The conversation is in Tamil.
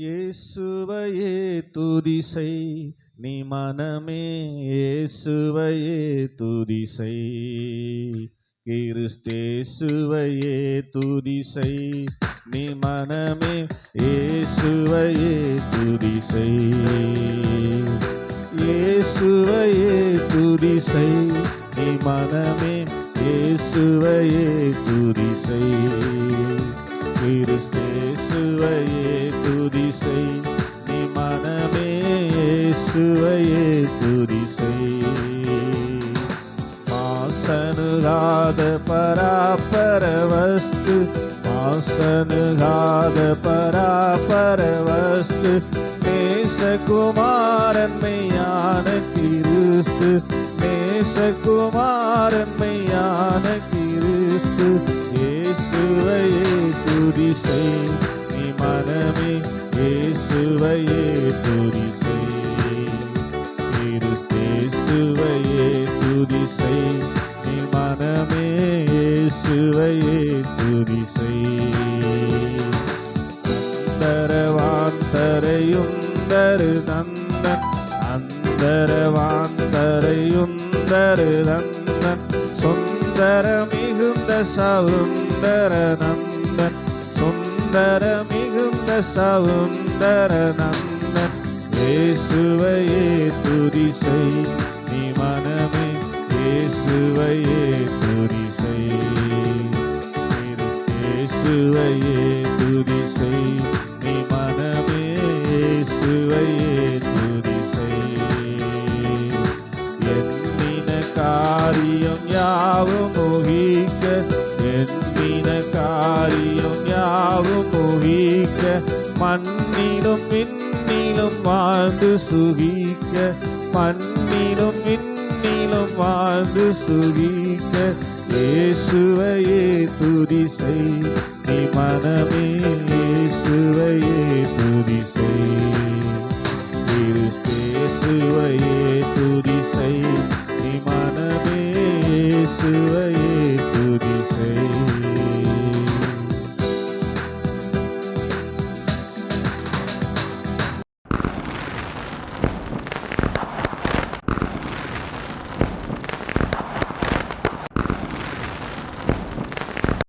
இயேசுவையே துதிசை நீ மனமே இயேசுவையே துதிசை. கிறிஸ்தேசுவையே துதிசை நீ மனமே இயேசுவையே துதிசை. இயேசுவையே துதிசை நீ மனமே இயேசுவையே துதிசை. கிறிஸ்தேசுவையே துதிசை. நீ மனமே இயேசுவையே துதிசை. மாசனுகாத பராபர வஸ்து மாசனுகாத பராபர வஸ்து நேசகுமாரன் மெய்யான கிறிஸ்து நேசகுமாரன் மெய்யான கிறிஸ்து. இயேசுவையே துதிசை நீ மனமே இயேசுவையே துதிசை கிறிஸ்தேசுவையே துதிசை நீ மனமே இயேசுவையே துதிசை அந்தரவாந்தரையுந்தரு நந்தன். அந்தரவாந்தரையும் தரு நந்தன். சுந்தரமே மிகுந்த சவுந்தர நந்தன் சுந்தர மிகுந்த சவுந்தர நந்தன். இயேசுவையே துரிசை நீ மனமே இயேசுவையே துரிசை இயேசுவையே துரிசை நீ மனமே இயேசுவையே துரிசை எண்ணின காரியம் யாவும் எண்ணின காரியம் யாவும் முகிக்க மண்ணிலும் மின்னிலும் வாழ்ந்து சுகிக்க மண்ணிலும் மின்னிலும் வாழ்ந்து சுகிக்க இயேசுவையே துதி செய் நீ மனமே இயேசுவையே துதி செய் நீ மனமே இயேசுவையே